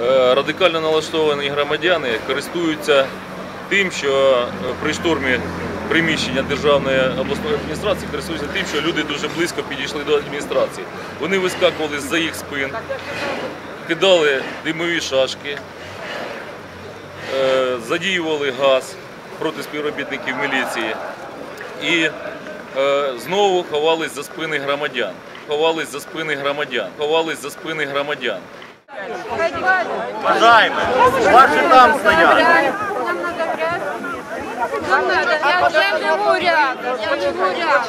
е, радикально налаштовані громадяни користуються тим, що е, при штурмі приміщення державної обласної адміністрації користуються тим, що люди дуже близько підійшли до адміністрації. Вони вискакували з-за їх спин, кидали димові шашки, е, задіювали газ проти співробітників міліції і знову ховались за спини громадян. Ховались за спини громадян, ховались за спини громадян. Бажаємо. Ваші там стоять. Нам надо, я вже живу рядом, я живу рядом.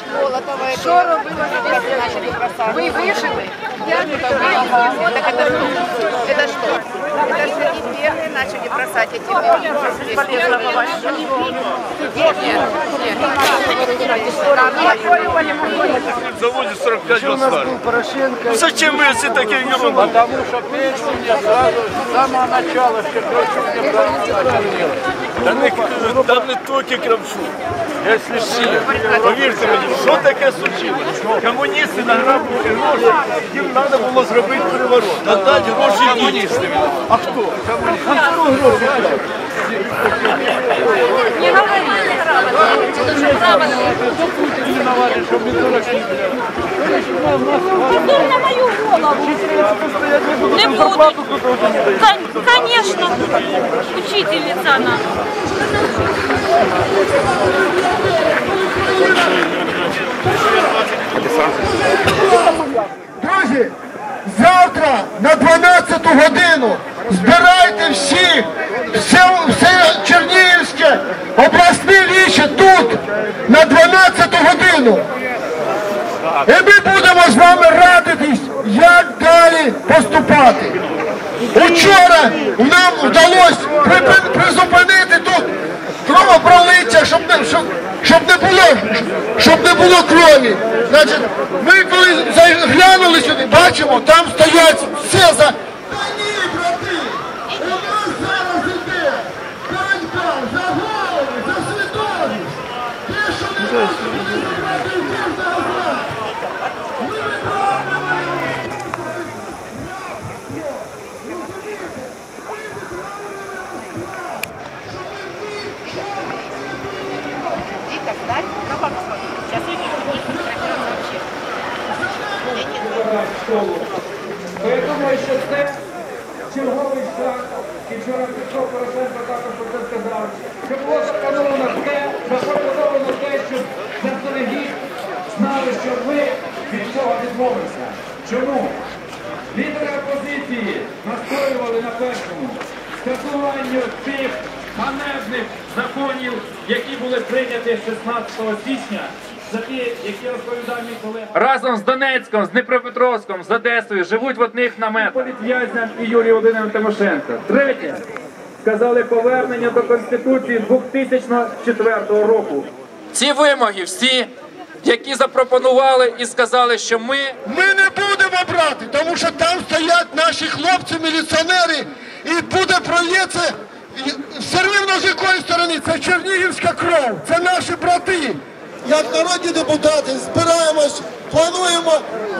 Що робила Вы выжили? Я не Так это что? начали бросать эти Нет, нет, нет. Заводі 45 государств. Ну зачем ви всі такі ерунду? Потому что пенсию мне сразу с самого начала все Кравчук неправильно начал делать. Та не, та не тільки Кравчук. Я все Повірте мені, що таке случилось? Комуністи награбили гроші, їм треба було зробити переворот. Надати гроші комуністам. А хто? Комуністи. А хто гроші? Не говори, не грамотно. Це дуже грамотно. Теперь на мою голову. Не буду. Кон- Конечно. Учительница она. Друзі, завтра на 12 годину збирайте всі, все, все Чернігівське обласне віче тут на 12 годину. І ми будемо з вами радитись, як далі поступати. Учора нам вдалося призупинити тут кровопролиття, щоб не, щоб, щоб не було, щоб не було крові. Значить, ми коли заглянули сюди, бачимо, там стоять все за. Та ні, брати! То я думаю, що це черговий шаг, і вчора Петро Порошенко також про це сказав, що було заплановано те, заплановано те, щоб заздалегідь знали, що ви від цього відмовилися. Чому? Лідери опозиції настоювали на першому скасуванню тих ганебних законів, які були прийняті 16 січня, за ті, які розповідав мій колега. Разом з Донецьком, з Дніпропетровськом, з Одесою живуть в одних наметах. Політв'язням і Юрій Володимиром Тимошенко. Третє. Сказали повернення до Конституції 2004 року. Ці вимоги всі, які запропонували і сказали, що ми Ми не будемо брати, тому що там стоять наші хлопці, міліціонери, і буде пролється і все рівно з якої сторони. Це Чернігівська кров, це наші брати. Як народні депутати збираємось, плануємо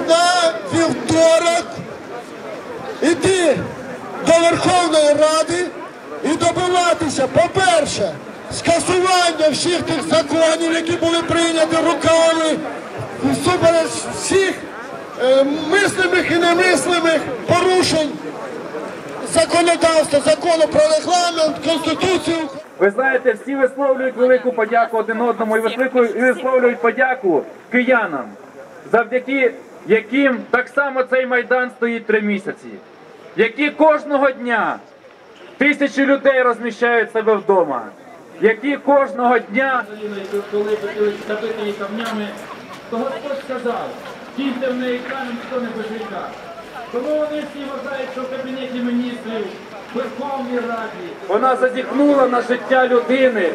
на вівторок іти до Верховної Ради і добиватися, по-перше, скасування всіх тих законів, які були прийняті руками, всупереч всіх е, мислимих і немислимих порушень законодавства, закону про регламент, Конституцію. Ви знаєте, всі висловлюють велику подяку один одному і висловлюють, подяку киянам, завдяки яким так само цей майдан стоїть три місяці, які кожного дня тисячі людей розміщають себе вдома, які кожного дня, коли забити камнями, то Господь сказав, кіньте в неї камінь, ніхто не безвіка. Тому вони всі вважають, що в кабінеті міністрів, Верховній Раді вона зазіхнула на життя людини,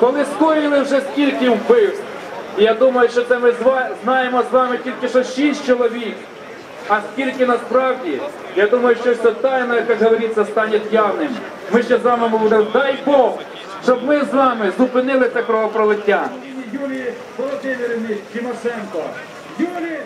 коли скоїли вже скільки вбивств. І я думаю, що це ми знаємо з вами тільки що шість чоловік. А скільки насправді, я думаю, що все тайно, як говориться, стане явним. Ми ще з вами будемо, дай Бог, щоб ми з вами зупинили це кровопролиття. Юлії Володимирівні Тимошенко. Юлії